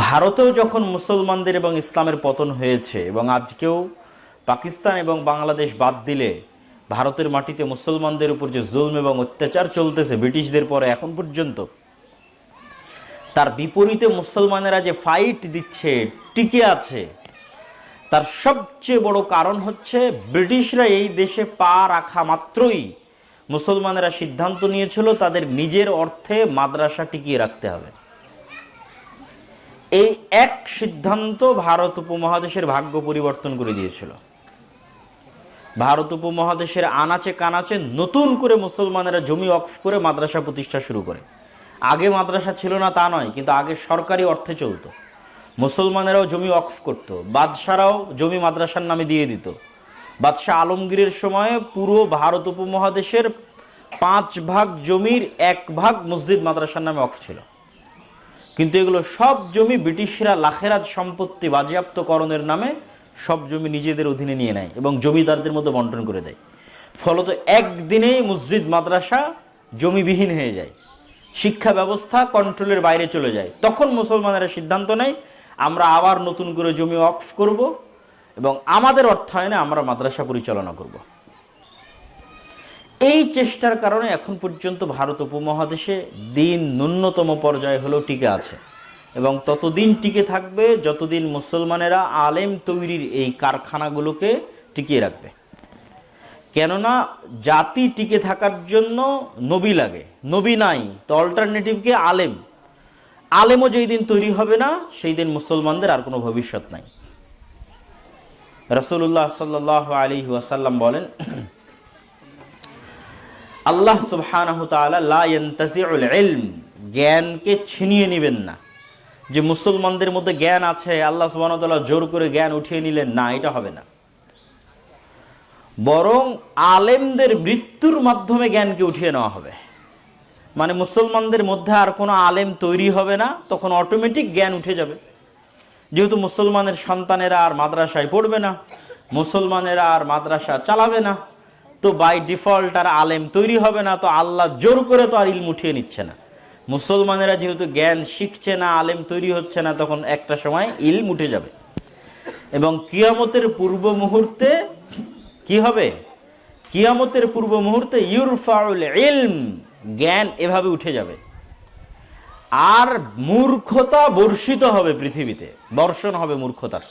ভারতেও যখন মুসলমানদের এবং ইসলামের পতন হয়েছে এবং আজকেও পাকিস্তান এবং বাংলাদেশ বাদ দিলে ভারতের মাটিতে মুসলমানদের উপর যে জুলম এবং অত্যাচার চলতেছে ব্রিটিশদের পরে এখন পর্যন্ত, তার বিপরীতে মুসলমানেরা যে ফাইট দিচ্ছে, টিকে আছে, তার সবচেয়ে বড় কারণ হচ্ছে ব্রিটিশরা এই দেশে পা রাখা মাত্রই মুসলমানেরা সিদ্ধান্ত নিয়েছিল তাদের নিজের অর্থে মাদ্রাসা টিকিয়ে রাখতে হবে। এই এক সিদ্ধান্ত ভারত উপমহাদেশের ভাগ্য পরিবর্তন করে দিয়েছিল। ভারত উপমহাদেশের আনাচে কানাচে নতুন করে মুসলমানেরা জমি অক্ফ করে মাদ্রাসা প্রতিষ্ঠা শুরু করে। আগে মাদ্রাসা ছিল না তা নয়, কিন্তু আগে সরকারি অর্থে চলতো। মুসলমানেরাও জমি অক্ফ করত, বাদশারাও জমি মাদ্রাসার নামে দিয়ে দিত। বাদশাহ আলমগীরের সময়ে পুরো ভারত উপমহাদেশের পাঁচ ভাগ জমির এক ভাগ মসজিদ মাদ্রাসার নামে অক্ফ ছিল। কিন্তু এগুলো সব জমি ব্রিটিশরা লাখেরাত সম্পত্তি বাজেয়াপ্তকরণের নামে সব জমি নিজেদের অধীনে নিয়ে নেয় এবং জমিদারদের মধ্যে বন্টন করে দেয়। ফলত একদিনেই মসজিদ, মাদ্রাসা জমিবিহীন হয়ে যায়। শিক্ষা ব্যবস্থা কন্ট্রোলের বাইরে চলে যায়। তখন মুসলমানেরা সিদ্ধান্ত নেয়, আমরা আবার নতুন করে জমি অক্ফ করব এবং আমাদের অর্থায়নে আমরা মাদ্রাসা পরিচালনা করব। এই চেষ্টার কারণে এখন পর্যন্ত ভারত উপমহাদেশে দিন ন্যূনতম পর্যায়ে হলেও টিকে আছে। এবং ততদিন টিকে থাকবে যতদিন মুসলমানেরা আলেম তৈরির এই কারখানাগুলোকে টিকিয়ে রাখবে। কেননা জাতি টিকে থাকার জন্য নবী লাগে। নবী নাই, তো অল্টারনেটিভকে আলেম। আলেমও যেই দিন তৈরি হবে না, সেই দিন মুসলমানদের আর কোনো ভবিষ্যৎ নাই। রসুল্লাহ সাল্লাহ আলী ওয়াসাল্লাম বলেন আল্লাহ ইলম, জ্ঞানকে ছিনিয়ে নেবেন না। যে মুসলমানদের মধ্যে জ্ঞান আছে, আল্লাহ সুবহানাহু তাআলা জোর করে জ্ঞান উঠিয়ে নিলেন, না, এটা হবে না। বরং আলেমদের মৃত্যুর মাধ্যমে জ্ঞানকে উঠিয়ে নেওয়া হবে। মানে মুসলমানদের মধ্যে আর কোনো আলেম তৈরি হবে না, তখন অটোমেটিক জ্ঞান উঠে যাবে। যেহেতু মুসলমানের সন্তানেরা আর মাদ্রাসায় পড়বে না, মুসলমানেরা আর মাদ্রাসা চালাবে না তো বাই ডিফল্ট আর আলেম তৈরি হবে না, তো আল্লাহ জোর করে তো আর ইলম উঠিয়ে নিচ্ছে না। মুসলমানেরা যেহেতু জ্ঞান শিখছে না, আলেম তৈরি হচ্ছে না, তখন একটা সময় ইলম উঠে যাবে। এবং কিয়ামতের পূর্ব মুহূর্তে কি হবে? কিয়ামতের পূর্ব মুহূর্তে ইউরফাউল ইলম, জ্ঞান এভাবে উঠে যাবে। আর মূর্খতা বর্ষিত হবে পৃথিবীতে, বর্ষণ হবে মূর্খতার।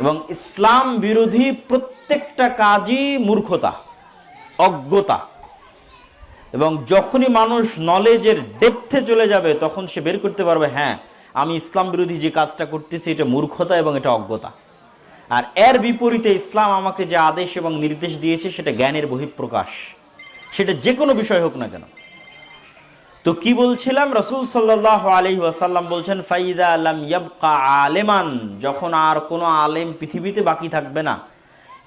এবং ইসলাম বিরোধী প্রত্যেকটা কাজই মূর্খতা, অজ্ঞতা। এবং যখনই মানুষ নলেজের ডেপথে চলে যাবে, তখন সে বের করতে পারবে হ্যাঁ আমি ইসলাম বিরোধী যে কাজটা করতেছি, এটা মূর্খতা এবং এটা অজ্ঞতা। আর এর বিপরীতে ইসলাম আমাকে যে আদেশ এবং নির্দেশ দিয়েছে, সেটা জ্ঞানের বহিঃপ্রকাশ। সেটা যে কোনো বিষয় হোক না কেন। তো কি বলছিলাম? রসুল সাল্লাহ আলহি ওয়াসাল্লাম বলছেন, ফাইদা আলম ইয়াবকা আলেমান যখন আর কোনো আলেম পৃথিবীতে বাকি থাকবে না।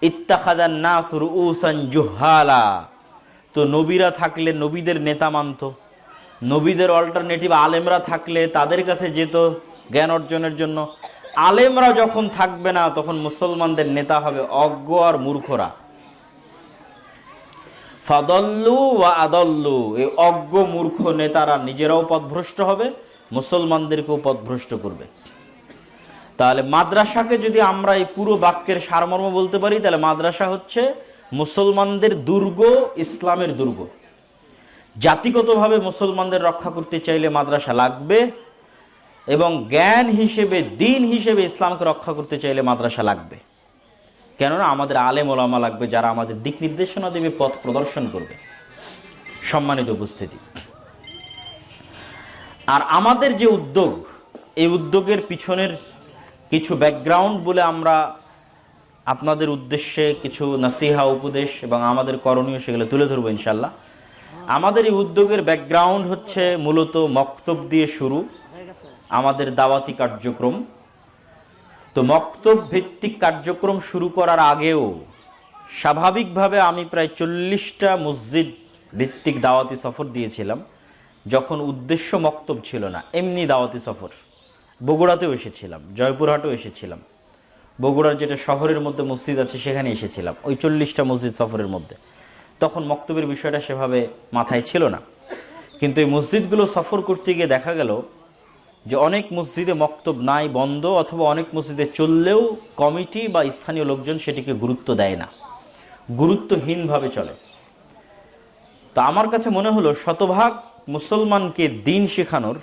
ইত্তাখাদান নাসুর উসান জুহালা তো নবীরা থাকলে নবীদের নেতা মানত। নবীদের অল্টারনেটিভ আলেমরা থাকলে তাদের কাছে যেত জ্ঞান অর্জনের জন্য। আলেমরা যখন থাকবে না, তখন মুসলমানদের নেতা হবে অজ্ঞ আর মূর্খরা। ফাদল্লু ওয়া আদল্লু। এই অজ্ঞ মূর্খ নেতারা নিজেরাও পথভ্রষ্ট হবে, মুসলমানদেরকেও পথভ্রষ্ট করবে। তাহলে মাদ্রাসাকে যদি আমরা এই পুরো বাক্যের সারমর্ম বলতে পারি, তাহলে মাদ্রাসা হচ্ছে মুসলমানদের দুর্গ, ইসলামের দুর্গ। জাতিগতভাবে মুসলমানদের রক্ষা করতে চাইলে মাদ্রাসা লাগবে এবং জ্ঞান হিসেবে, দিন হিসেবে ইসলামকে রক্ষা করতে চাইলে মাদ্রাসা লাগবে। কেননা আমাদের আলেম ওলামা লাগবে যারা আমাদের দিক নির্দেশনা দেবে, পথ প্রদর্শন করবে। সম্মানিত উপস্থিতি। আর আমাদের যে উদ্যোগ, এই উদ্যোগের পিছনের কিছু ব্যাকগ্রাউন্ড বলে আমরা আপনাদের উদ্দেশ্যে কিছু নাসিহা, উপদেশ এবং আমাদের করণীয় সেগুলো তুলে ধরবো ইনশাল্লাহ আমাদের এই উদ্যোগের ব্যাকগ্রাউন্ড হচ্ছে মূলত মক্তব দিয়ে শুরু, আমাদের দাওয়াতি কার্যক্রম। তো মক্তব ভিত্তিক কার্যক্রম শুরু করার আগেও স্বাভাবিকভাবে আমি প্রায় চল্লিশটা মসজিদ ভিত্তিক দাওয়াতি সফর দিয়েছিলাম, যখন উদ্দেশ্য মক্তব ছিল না। এমনি দাওয়াতি সফর। বগুড়াতেও এসেছিলাম, জয়পুরহাটেও এসেছিলাম। বগুড়ার যেটা শহরের মধ্যে মসজিদ আছে, সেখানে এসেছিলাম, ওই চল্লিশটা মসজিদ সফরের মধ্যে। তখন মক্তবের বিষয়টা সেভাবে মাথায় ছিল না। কিন্তু এই মসজিদগুলো সফর করতে গিয়ে দেখা গেল যে অনেক মসজিদে মক্তব নাই, বন্ধ, অথবা অনেক মসজিদে চললেও কমিটি বা স্থানীয় লোকজন সেটিকে গুরুত্ব দেয় না। গুরুত্বহীনভাবে চলে। তো আমার কাছে মনে হলো শতভাগ মুসলমানকে দিন শেখানোর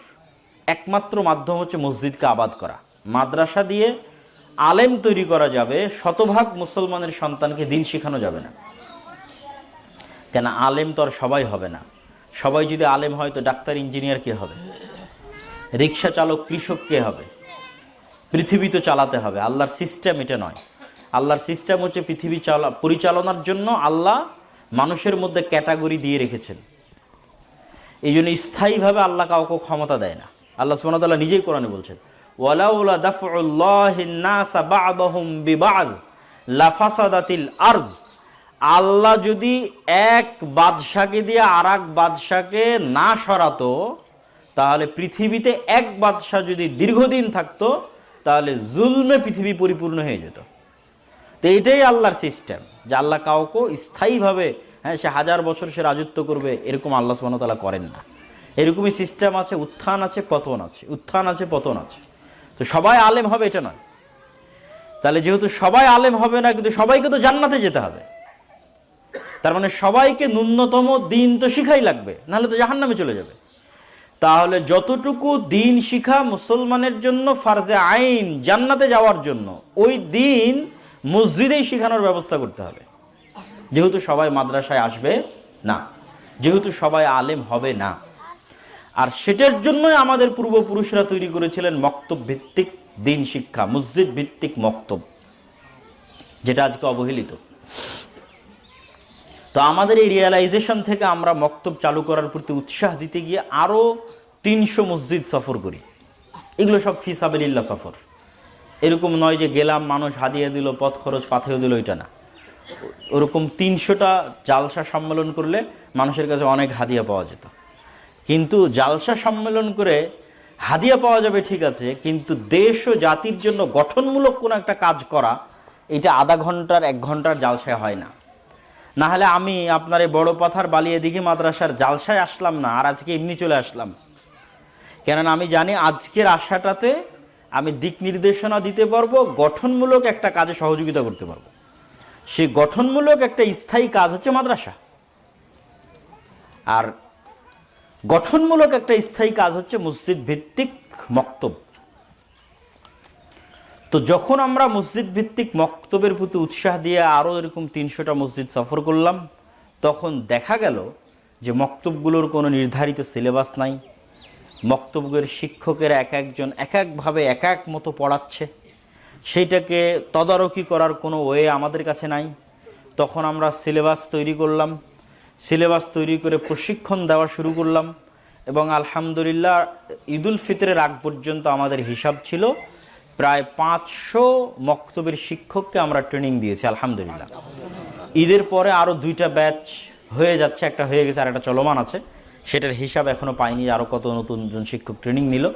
একমাত্র মাধ্যম হচ্ছে মসজিদকে আবাদ করা। মাদ্রাসা দিয়ে আলেম তৈরি করা যাবে, শতভাগ মুসলমানের সন্তানকে দিন শেখানো যাবে না। কেন আলেম তো আর সবাই হবে না। সবাই যদি আলেম হয় তো ডাক্তার, ইঞ্জিনিয়ার কে হবে? রিক্সা চালক কৃষক কে হবে? পৃথিবী তো চালাতে হবে, আল্লাহর সিস্টেম এটা নয়। আল্লাহর সিস্টেম হচ্ছে পৃথিবী চালা, পরিচালনার জন্য আল্লাহ মানুষের মধ্যে ক্যাটাগরি দিয়ে রেখেছেন। এই জন্য স্থায়ীভাবে আল্লাহ কাউকে ক্ষমতা দেয় না। আল্লাহ সুবহানাহু নিজেই কোরআনে বলছেন লাফাসাদাতিল আরজ। আল্লাহ যদি এক বাদশাকে দিয়ে আর এক বাদশাকে না সরাতো তাহলে পৃথিবীতে এক বাদশাহ যদি দীর্ঘদিন থাকতো, তাহলে জুলমে পৃথিবী পরিপূর্ণ হয়ে যেত। তো এটাই আল্লাহর সিস্টেম যে আল্লাহ কাউকে স্থায়ীভাবে হ্যাঁ সে হাজার বছর সে রাজত্ব করবে, এরকম আল্লাহ সুবাহতালা করেন না। এরকমই সিস্টেম আছে, উত্থান আছে, পতন আছে, উত্থান আছে, পতন আছে। তো সবাই আলেম হবে, এটা নয়। তাহলে যেহেতু সবাই আলেম হবে না, কিন্তু সবাইকে তো জান্নাতে যেতে হবে। তার মানে সবাইকে ন্যূনতম দিন তো শিখাই লাগবে, নাহলে তো জাহান্নামে চলে যাবে। তাহলে যতটুকু দিন শিখা মুসলমানের জন্য ফার্জে আইন জান্নাতে যাওয়ার জন্য, ওই দিন মসজিদেই শেখানোর ব্যবস্থা করতে হবে। যেহেতু সবাই মাদ্রাসায় আসবে, না। যেহেতু সবাই আলেম হবে, না। আর সেটার জন্যই আমাদের পূর্বপুরুষরা তৈরি করেছিলেন মক্তব ভিত্তিক দিন শিক্ষা, মসজিদ ভিত্তিক মক্তব, যেটা আজকে অবহেলিত। তো আমাদের এই রিয়েলাইজেশন থেকে আমরা মক্তব চালু করার প্রতি উৎসাহ দিতে গিয়ে আরও তিনশো মসজিদ সফর করি। এগুলো সব ফিসাবিল্লা সফর। এরকম নয় যে গেলাম, মানুষ হাদিয়ে দিল, পথ খরচ পাথেও দিল, এটা না। ওরকম তিনশোটা জালসা সম্মেলন করলে মানুষের কাছে অনেক হাদিয়া পাওয়া যেত। কিন্তু জালসা সম্মেলন করে হাদিয়া পাওয়া যাবে ঠিক আছে, কিন্তু দেশ ও জাতির জন্য গঠনমূলক কোনো একটা কাজ করা, এটা আধা ঘণ্টার, এক ঘণ্টার জালসায় হয় না। না হলে আমি আপনার এই বড় পাথার বালিয়ে দিঘি মাদ্রাসার জালসায় আসলাম না, আর আজকে এমনি চলে আসলাম। কেননা আমি জানি আজকের আশাটাতে আমি দিক নির্দেশনা দিতে পারব, গঠনমূলক একটা কাজে সহযোগিতা করতে পারব। সেই গঠনমূলক একটা স্থায়ী কাজ হচ্ছে মাদ্রাসা। আর গঠনমূলক একটা স্থায়ী কাজ হচ্ছে মসজিদ ভিত্তিক মক্তব তো যখন আমরা মসজিদ ভিত্তিক মক্তবের প্রতি উৎসাহ দিয়ে আরও এরকম তিনশোটা মসজিদ সফর করলাম, তখন দেখা গেল যে মক্তবগুলোর কোনো নির্ধারিত সিলেবাস নাই। মক্তবের শিক্ষকের এক একজন এক একভাবে এক এক মতো পড়াচ্ছে। সেইটাকে তদারকি করার কোনো ওয়ে আমাদের কাছে নাই। তখন আমরা সিলেবাস তৈরি করলাম। সিলেবাস তৈরি করে প্রশিক্ষণ দেওয়া শুরু করলাম এবং আলহামদুলিল্লাহ ঈদুল ফিতরের আগ পর্যন্ত আমাদের হিসাব ছিল প্রায় পাঁচশো মক্তবের শিক্ষককে আমরা ট্রেনিং দিয়েছি, আলহামদুলিল্লাহ। ঈদের পরে আরও দুইটা ব্যাচ হয়ে যাচ্ছে, একটা হয়ে গেছে আর একটা চলমান আছে। সেটার হিসাব এখনও পাইনি আরও কত নতুন জন শিক্ষক ট্রেনিং নিল।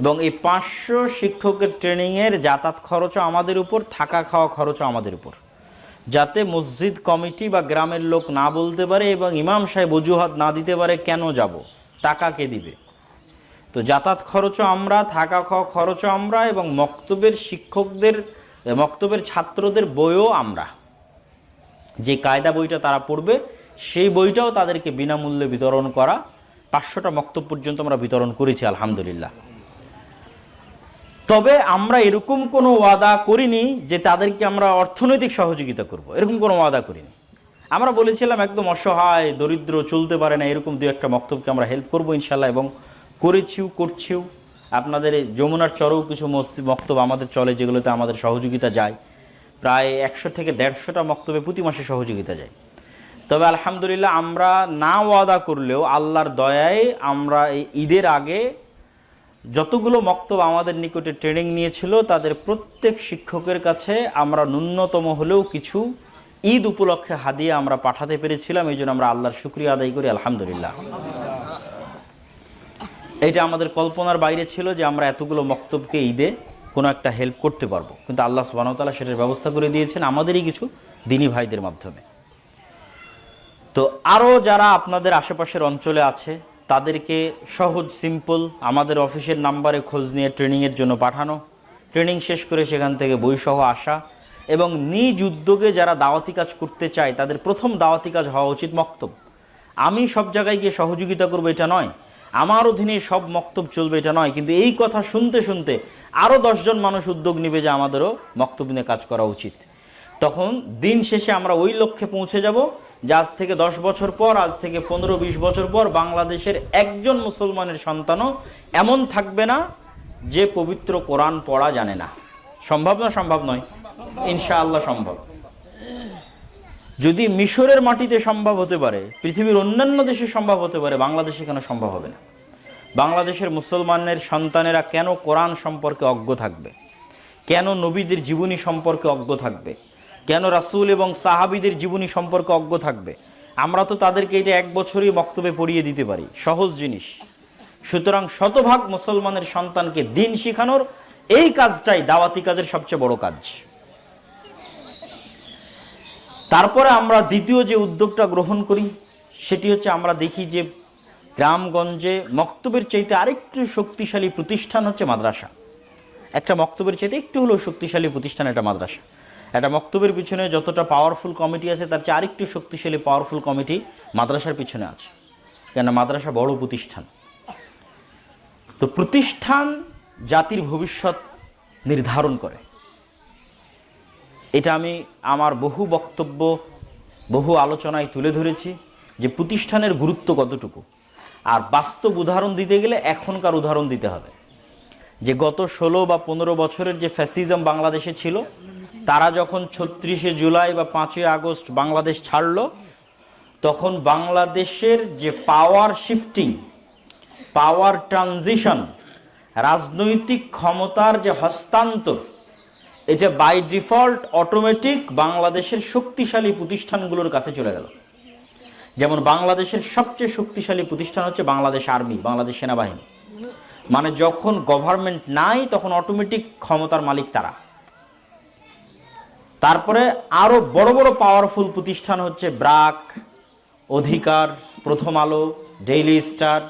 এবং এই পাঁচশো শিক্ষকের ট্রেনিংয়ের যাতায়াত খরচও আমাদের উপর, থাকা খাওয়া খরচও আমাদের উপর। যাতে মসজিদ কমিটি বা গ্রামের লোক না বলতে পারে এবং ইমাম সাহেব অজুহাত না দিতে পারে, কেন যাব? টাকা কে দিবে? তো যাতায়াত খরচও আমরা, থাকা খাওয়া খরচও আমরা এবং মক্তবের শিক্ষকদের, মক্তবের ছাত্রদের বইও আমরা। যে কায়দা বইটা তারা পড়বে, সেই বইটাও তাদেরকে বিনামূল্যে বিতরণ করা। পাঁচশোটা মক্তব পর্যন্ত আমরা বিতরণ করেছি, আলহামদুলিল্লাহ। তবে আমরা এরকম কোনো ওয়াদা করিনি যে তাদেরকে আমরা অর্থনৈতিক সহযোগিতা করব। এরকম কোনো ওয়াদা করিনি। আমরা বলেছিলাম, একদম অসহায়, দরিদ্র, চলতে পারে না, এরকম দু একটা মক্তবকে আমরা হেল্প করব ইনশাল্লাহ এবং করেছিও, করছিও। আপনাদের যমুনার চরেও কিছু মসজিদ মক্তব আমাদের চলে, যেগুলোতে আমাদের সহযোগিতা যায়। প্রায় একশো থেকে দেড়শোটা মক্তবে প্রতি মাসে সহযোগিতা যায়। তবে আলহামদুলিল্লাহ আমরা না ওয়াদা করলেও আল্লাহর দয়ায় আমরা এই ঈদের আগে যতগুলো মক্তব আমাদের নিকটে ট্রেনিং নিয়েছিল, তাদের প্রত্যেক শিক্ষকের কাছে আমরা ন্যূনতম হলেও কিছু ঈদ উপলক্ষে হাদিয়া আমরা পাঠাতে পেরেছিলাম। এই জন্য আমরা আল্লাহর শুক্রিয়া আদায় করি, আলহামদুলিল্লাহ। এটা আমাদের কল্পনার বাইরে ছিল যে আমরা এতগুলো মক্তবকে ঈদে কোনো একটা হেল্প করতে পারব। কিন্তু আল্লাহ সুবাহতাল্লাহ সেটার ব্যবস্থা করে দিয়েছেন আমাদেরই কিছু দিনী ভাইদের মাধ্যমে। তো আরও যারা আপনাদের আশেপাশের অঞ্চলে আছে, তাদেরকে সহজ সিম্পল আমাদের অফিসের নাম্বারে খোঁজ নিয়ে ট্রেনিংয়ের জন্য পাঠানো। ট্রেনিং শেষ করে সেখান থেকে বইসহ আসা এবং নিজ উদ্যোগে যারা দাওয়াতি কাজ করতে চায়, তাদের প্রথম দাওয়াতি কাজ হওয়া উচিত মক্তব। আমি সব জায়গায় গিয়ে সহযোগিতা করব এটা নয়। আমার অধীনে সব মক্তব চলবে, এটা নয়। কিন্তু এই কথা শুনতে শুনতে আরও দশজন মানুষ উদ্যোগ নেবে যে আমাদেরও মক্তব নিয়ে কাজ করা উচিত। তখন দিন শেষে আমরা ওই লক্ষ্যে পৌঁছে যাব যে আজ থেকে দশ বছর পর, আজ থেকে পনেরো বিশ বছর পর বাংলাদেশের একজন মুসলমানের সন্তানও এমন থাকবে না যে পবিত্র কোরআন পড়া জানে না। সম্ভব না সম্ভব নয়? ইনশাআল্লাহ সম্ভব। যদি মিশরের মাটিতে সম্ভব হতে পারে, পৃথিবীর অন্যান্য দেশে সম্ভব হতে পারে, বাংলাদেশে কেন সম্ভব হবে না? বাংলাদেশের মুসলমানের সন্তানেরা কেন কোরআন সম্পর্কে অজ্ঞ থাকবে? কেন নবীদের জীবনী সম্পর্কে অজ্ঞ থাকবে? কেন রাসুল এবং সাহাবিদের জীবনী সম্পর্কে অজ্ঞ থাকবে? আমরা তো তাদেরকে এটা এক বছরই বক্তব্যে পড়িয়ে দিতে পারি। সহজ জিনিস। সুতরাং শতভাগ মুসলমানের সন্তানকে দিন শিখানোর এই কাজটাই দাওয়াতি কাজের সবচেয়ে বড় কাজ। তারপরে আমরা দ্বিতীয় যে উদ্যোগটা গ্রহণ করি, সেটি হচ্ছে আমরা দেখি যে গ্রামগঞ্জে মক্তবের চাইতে আরেকটু শক্তিশালী প্রতিষ্ঠান হচ্ছে মাদ্রাসা। একটা মক্তবের চাইতে একটু হলেও শক্তিশালী প্রতিষ্ঠান এটা মাদ্রাসা। একটা মক্তবের পিছনে যতটা পাওয়ারফুল কমিটি আছে, তার চেয়ে আরেকটু শক্তিশালী পাওয়ারফুল কমিটি মাদ্রাসার পিছনে আছে। কেন মাদ্রাসা বড় প্রতিষ্ঠান। তো প্রতিষ্ঠান জাতির ভবিষ্যৎ নির্ধারণ করে। এটা আমি আমার বহু বক্তব্য, বহু আলোচনায় তুলে ধরেছি যে প্রতিষ্ঠানের গুরুত্ব কতটুকু। আর বাস্তব উদাহরণ দিতে গেলে এখনকার উদাহরণ দিতে হবে। যে গত ষোলো বা পনেরো বছরের যে ফ্যাসিজম বাংলাদেশে ছিল, তারা যখন ছত্রিশে জুলাই বা পাঁচই আগস্ট বাংলাদেশ ছাড়লো, তখন বাংলাদেশের যে পাওয়ার শিফটিং পাওয়ার ট্রানজিশন রাজনৈতিক ক্ষমতার যে হস্তান্তর এটা বাই ডিফল্ট অটোমেটিক বাংলাদেশের শক্তিশালী প্রতিষ্ঠানগুলোর কাছে চলে গেল। যেমন বাংলাদেশের সবচেয়ে শক্তিশালী প্রতিষ্ঠান হচ্ছে বাংলাদেশ আর্মি, বাংলাদেশ সেনাবাহিনী। মানে যখন গভর্নমেন্ট নাই, তখন অটোমেটিক ক্ষমতার মালিক তারা। তারপরে আরও বড় বড় পাওয়ারফুল প্রতিষ্ঠান হচ্ছে ব্রাক, অধিকার, প্রথম আলো ডেইলি স্টার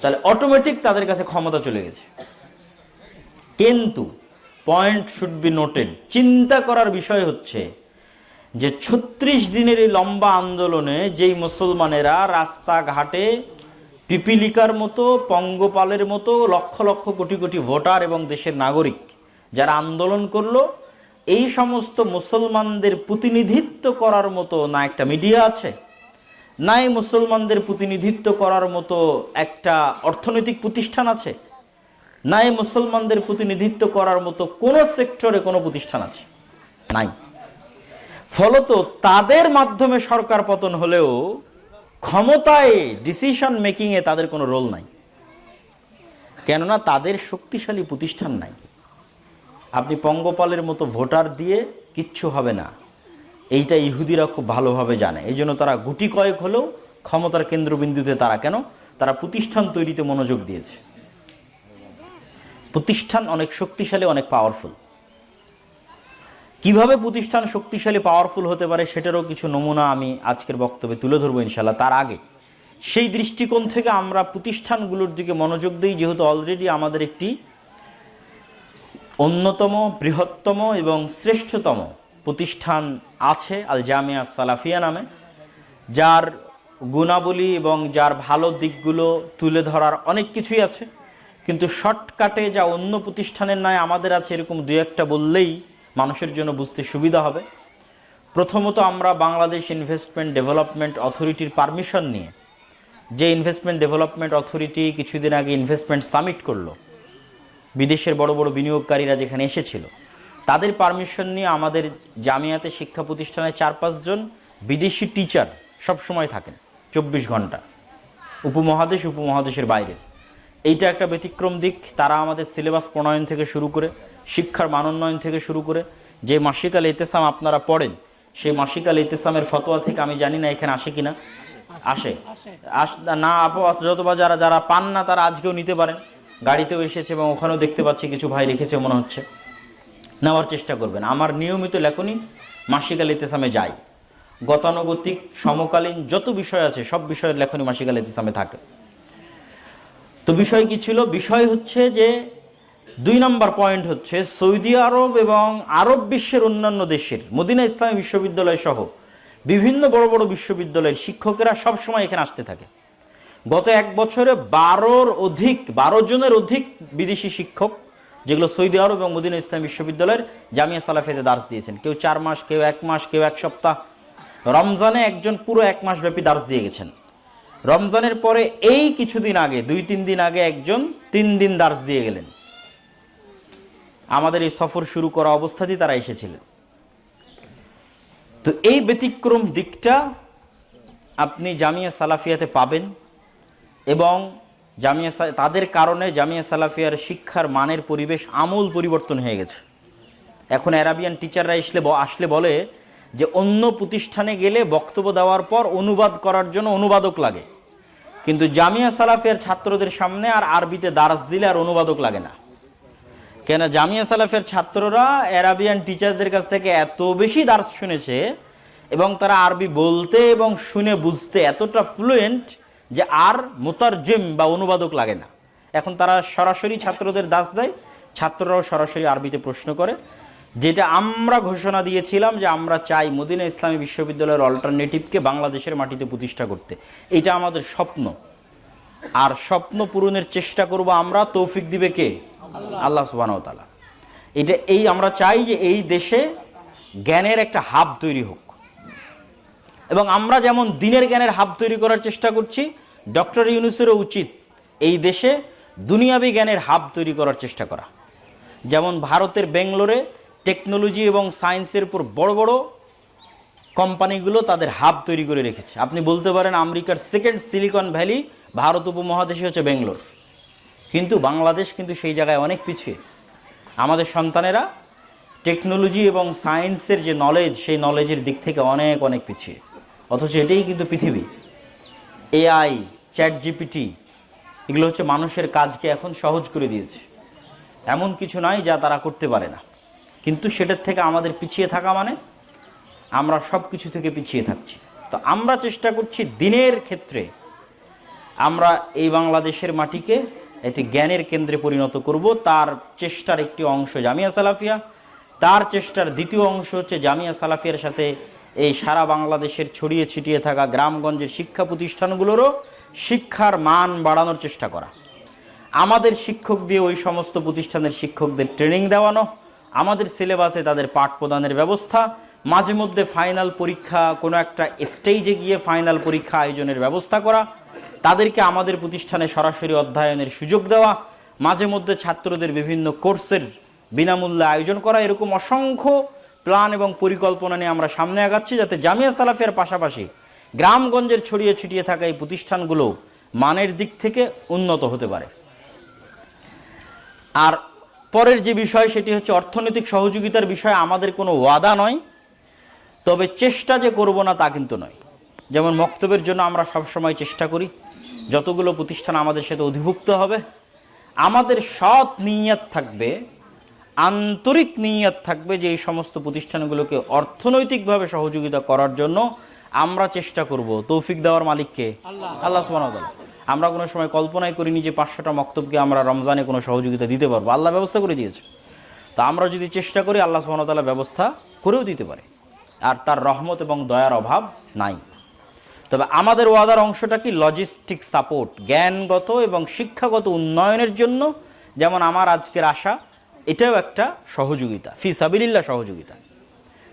তাহলে অটোমেটিক তাদের কাছে ক্ষমতা চলে গেছে। কিন্তু পয়েন্ট শুড বি নোটেড চিন্তা করার বিষয় হচ্ছে যে ছত্রিশ দিনের এই লম্বা আন্দোলনে যেই মুসলমানেরা রাস্তাঘাটে পিপিলিকার মতো, পঙ্গপালের মতো লক্ষ লক্ষ কোটি কোটি ভোটার এবং দেশের নাগরিক যারা আন্দোলন করল, এই সমস্ত মুসলমানদের প্রতিনিধিত্ব করার মতো না একটা মিডিয়া আছে, না এই মুসলমানদের প্রতিনিধিত্ব করার মতো একটা অর্থনৈতিক প্রতিষ্ঠান আছে। না এই মুসলমানদের প্রতিনিধিত্ব করার মতো কোনো সেক্টরে কোনো প্রতিষ্ঠান আছে? নাই। ফলত তাদের মাধ্যমে সরকার পতন হলেও ক্ষমতায় ডিসিশন মেকিংয়ে তাদের কোনো রোল নাই। কেননা তাদের শক্তিশালী প্রতিষ্ঠান নাই। আপনি পঙ্গপালের মতো ভোটার দিয়ে কিচ্ছু হবে না। এইটা ইহুদিরা খুব ভালোভাবে জানে। এই জন্য তারা গুটি কয়েক হলেও ক্ষমতার কেন্দ্রবিন্দুতে তারা কেন? তারা প্রতিষ্ঠান তৈরিতে মনোযোগ দিয়েছে। প্রতিষ্ঠান অনেক শক্তিশালী, অনেক পাওয়ারফুল কীভাবে প্রতিষ্ঠান শক্তিশালী পাওয়ারফুল হতে পারে সেটারও কিছু নমুনা আমি আজকের বক্তব্যে তুলে ধরবো ইনশাল্লাহ তার আগে, সেই দৃষ্টিকোণ থেকে আমরা প্রতিষ্ঠানগুলোর দিকে মনোযোগ দিই, যেহেতু অলরেডি আমাদের একটি অন্যতম, বৃহত্তম এবং শ্রেষ্ঠতম প্রতিষ্ঠান আছে আল জামিয়া সালাফিয়া নামে, যার গুণাবলী এবং যার ভালো দিকগুলো তুলে ধরার অনেক কিছুই আছে। কিন্তু শর্টকাটে যা অন্য প্রতিষ্ঠানের নয় আমাদের আছে এরকম দু একটা বললেই মানুষের জন্য বুঝতে সুবিধা হবে। প্রথমত আমরা বাংলাদেশ ইনভেস্টমেন্ট ডেভেলপমেন্ট অথরিটির পারমিশন নিয়ে যে ইনভেস্টমেন্ট ডেভেলপমেন্ট অথরিটি কিছুদিন আগে ইনভেস্টমেন্ট সামিট করল, বিদেশের বড় বড় বিনিয়োগকারীরা যেখানে এসেছিল, তাদের পারমিশন নিয়ে আমাদের জামিয়াতে শিক্ষা প্রতিষ্ঠানে চার পাঁচজন বিদেশি টিচার সব সময় থাকেন, চব্বিশ ঘণ্টা। উপমহাদেশ, উপমহাদেশের বাইরে। এইটা একটা ব্যতিক্রম দিক। তারা আমাদের সিলেবাস প্রণয়ন থেকে শুরু করে, শিক্ষার মানোন্নয়ন থেকে শুরু করে, যে মাসিকাল ইতেসাম আপনারা পড়েন, সেই মাসিকাল ইতেসামের ফতোয়া থেকে আমি জানি না এখানে আসে কিনা। আসে। না যতবা যারা যারা পান না, তারা আজকেও নিতে পারেন। গাড়িতেও এসেছে এবং ওখানেও দেখতে পাচ্ছি কিছু ভাই রেখেছে মনে হচ্ছে। নেওয়ার চেষ্টা করবেন। আমার নিয়মিত লেখনী মাসিকাল ইতেসামে যাই গতানুগতিক, সমকালীন, যত বিষয় আছে, সব বিষয়ের লেখনী মাসিকাল ইতেসামে থাকে। তো বিষয় কি ছিল? বিষয় হচ্ছে যে দুই নম্বর পয়েন্ট হচ্ছে সৌদি আরব এবং আরব বিশ্বের অন্যান্য দেশের মদিনা ইসলামী বিশ্ববিদ্যালয় সহ বিভিন্ন বড় বড় বিশ্ববিদ্যালয়ের শিক্ষকেরা সবসময় এখানে আসতে থাকে। গত এক বছরে বারোর অধিক, বারো জনের অধিক বিদেশি শিক্ষক, যেগুলো সৌদি আরব এবং মদিনা ইসলাম বিশ্ববিদ্যালয়ের জামিয়া সালাফেতে দার্স দিয়েছেন। কেউ চার মাস, কেউ এক মাস, কেউ এক সপ্তাহ। রমজানে একজন পুরো এক মাস ব্যাপী দার্স দিয়ে গেছেন। রমজানের পরে এই কিছুদিন আগে, দুই, তিন দিন আগে একজন তিন দিন দার্স দিয়ে গেলেন। আমাদের এই সফর শুরু করা অবস্থাতেই তারা এসেছিলেন। তো এই ব্যতিক্রম দিকটা আপনি জামিয়া সালাফিয়াতে পাবেন এবং জামিয়া তাদের কারণে জামিয়া সালাফিয়ার শিক্ষার মানের পরিবেশ আমূল পরিবর্তন হয়ে গেছে। এখন অ্যারাবিয়ান টিচাররা আসলে আসলে বলে যে, অন্য প্রতিষ্ঠানে গেলে বক্তব্য দেওয়ার পর অনুবাদ করার জন্য অনুবাদক লাগে। কিন্তু জামিয়া সালাফের ছাত্রদের সামনে আর আরবিতে দারাজ দিলে আর অনুবাদক লাগে না। কেন জামিয়া সালাফের ছাত্ররা অ্যারাবিয়ান টিচারদের কাছ থেকে এত বেশি দার্স শুনেছে এবং তারা আরবি বলতে এবং শুনে বুঝতে এতটা ফ্লুয়েন্ট যে আর মোতারজেম বা অনুবাদক লাগে না। এখন তারা সরাসরি ছাত্রদের দাস দেয়, ছাত্ররাও সরাসরি আরবিতে প্রশ্ন করে। যেটা আমরা ঘোষণা দিয়েছিলাম যে আমরা চাই মদিনা ইসলামী বিশ্ববিদ্যালয়ের অল্টারনেটিভকে বাংলাদেশের মাটিতে প্রতিষ্ঠা করতে। এটা আমাদের স্বপ্ন। আর স্বপ্ন পূরণের চেষ্টা করব আমরা, তৌফিক দিবে কে? আল্লাহ সুবাহ তালা এটা এই আমরা চাই যে এই দেশে জ্ঞানের একটা হাব তৈরি হোক। এবং আমরা যেমন দিনের জ্ঞানের হাব তৈরি করার চেষ্টা করছি, ডক্টর ইউনুসেরও উচিত এই দেশে দুনিয়াবি জ্ঞানের হাব তৈরি করার চেষ্টা করা। যেমন ভারতের বেঙ্গলোরে টেকনোলজি এবং সায়েন্সের উপর বড় বড় কোম্পানিগুলো তাদের হাব তৈরি করে রেখেছে। আপনি বলতে পারেন আমেরিকার সেকেন্ড সিলিকন ভ্যালি, ভারত উপমহাদেশে হচ্ছে বেঙ্গলোর। কিন্তু বাংলাদেশ কিন্তু সেই জায়গায় অনেক পিছিয়ে। আমাদের সন্তানেরা টেকনোলজি এবং সায়েন্সের যে নলেজ সেই নলেজের দিক থেকে অনেক অনেক পিছিয়ে। অথচ এটাই কিন্তু পৃথিবী। এআই চ্যাট জিপিটি এগুলো হচ্ছে মানুষের কাজকে এখন সহজ করে দিয়েছে। এমন কিছু নয় যা তারা করতে পারে না। কিন্তু সেটার থেকে আমাদের পিছিয়ে থাকা মানে আমরা সব কিছু থেকে পিছিয়ে থাকছি। তো আমরা চেষ্টা করছি দিনের ক্ষেত্রে আমরা এই বাংলাদেশের মাটিকে একটি জ্ঞানের কেন্দ্রে পরিণত করব। তার চেষ্টার একটি অংশ জামিয়া সালাফিয়া, তার চেষ্টার দ্বিতীয় অংশ হচ্ছে জামিয়া সালাফিয়ার সাথে এই সারা বাংলাদেশের ছড়িয়ে ছিটিয়ে থাকা গ্রামগঞ্জের শিক্ষা প্রতিষ্ঠানগুলোরও শিক্ষার মান বাড়ানোর চেষ্টা করা। আমাদের শিক্ষক দিয়ে ওই সমস্ত প্রতিষ্ঠানের শিক্ষকদের ট্রেনিং দেওয়ানো আমাদের সিলেবাসে তাদের পাঠ প্রদানের ব্যবস্থা, মাঝে মধ্যে ফাইনাল পরীক্ষা, কোনো একটা স্টেজে গিয়ে ফাইনাল পরীক্ষা আয়োজনের ব্যবস্থা করা, তাদেরকে আমাদের প্রতিষ্ঠানে সরাসরি অধ্যয়নের সুযোগ দেওয়া, মাঝে মধ্যে ছাত্রদের বিভিন্ন কোর্সের বিনামূল্যে আয়োজন করা, এরকম অসংখ্য প্ল্যান এবং পরিকল্পনা নিয়ে আমরা সামনে আগাচ্ছি যাতে জামিয়া সালাফের পাশাপাশি গ্রামগঞ্জের ছড়িয়ে ছিটিয়ে থাকা এই প্রতিষ্ঠানগুলো মানের দিক থেকে উন্নত হতে পারে। আর পরের যে বিষয় সেটি হচ্ছে অর্থনৈতিক সহযোগিতার বিষয়ে, আমাদের কোনো ওয়াদা নয়। তবে চেষ্টা যে করব না তা কিন্তু নয়। যেমন মক্তবের জন্য আমরা সবসময় চেষ্টা করি, যতগুলো প্রতিষ্ঠান আমাদের সাথে অধিভুক্ত হবে, আমাদের সৎ নিয়াত থাকবে, আন্তরিক নিয়াত থাকবে যে এই সমস্ত প্রতিষ্ঠানগুলোকে অর্থনৈতিকভাবে সহযোগিতা করার জন্য আমরা চেষ্টা করব তৌফিক দেওয়ার মালিককে। আল্লাহ। সুবহানাহু আমরা কোনো সময় কল্পনাই করিনি যে পাঁচশোটা মক্তবকে আমরা রমজানে কোনো সহযোগিতা দিতে পারব। আল্লাহ ব্যবস্থা করে দিয়েছে। তো আমরা যদি চেষ্টা করি আল্লাহ ওয়া ব্যবস্থা করেও দিতে পারে। আর তার রহমত এবং দয়ার অভাব নাই। তবে আমাদের ওয়াদার অংশটা কি? লজিস্টিক সাপোর্ট জ্ঞানগত এবং শিক্ষাগত উন্নয়নের জন্য যেমন আমার আজকের আশা এটাও একটা সহযোগিতা। ফি সাবিলিল্লাহ সহযোগিতা।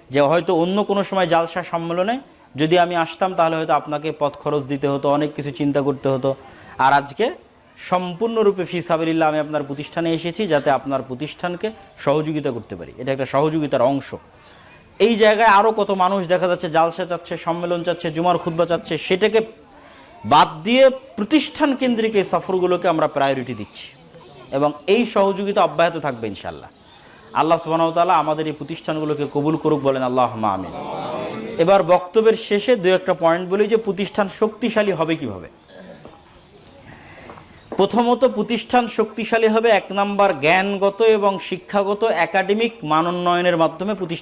যে হয়তো অন্য কোনো সময় জালসা সম্মেলনে যদি আমি আসতাম, তাহলে হয়তো আপনাকে পথ খরচ দিতে হতো, অনেক কিছু চিন্তা করতে হতো। আর আজকে সম্পূর্ণরূপে ফি সাবিলিল্লাহ আমি আপনার প্রতিষ্ঠানে এসেছি, যাতে আপনার প্রতিষ্ঠানকে সহযোগিতা করতে পারি। এটা একটা সহযোগিতার অংশ। এই জায়গায় আরও কত মানুষ দেখা যাচ্ছে, জালসা চাচ্ছে, সম্মেলন চাচ্ছে, জুমার খুদ্া চাচ্ছে, সেটাকে বাদ দিয়ে প্রতিষ্ঠান কেন্দ্রিক এই সফরগুলোকে আমরা প্রায়োরিটি দিচ্ছি। এবং এই সহযোগিতা অব্যাহত থাকবে ইনশাল্লাহ আল্লাহ সুবাহতাল্লাহ আমাদের এই প্রতিষ্ঠানগুলোকে কবুল করুক বলেন আল্লাহ আমিন। এবার বক্তব্যের শেষে দু একটা পয়েন্ট বলি যে প্রতিষ্ঠান শক্তিশালী হবে কীভাবে? প্রথমত প্রতিষ্ঠান শক্তিশালী হবে এক নাম্বার জ্ঞানগত এবং শিক্ষাগত, একাডেমিক মানোন্নয়নের মাধ্যমে প্রতিষ্ঠান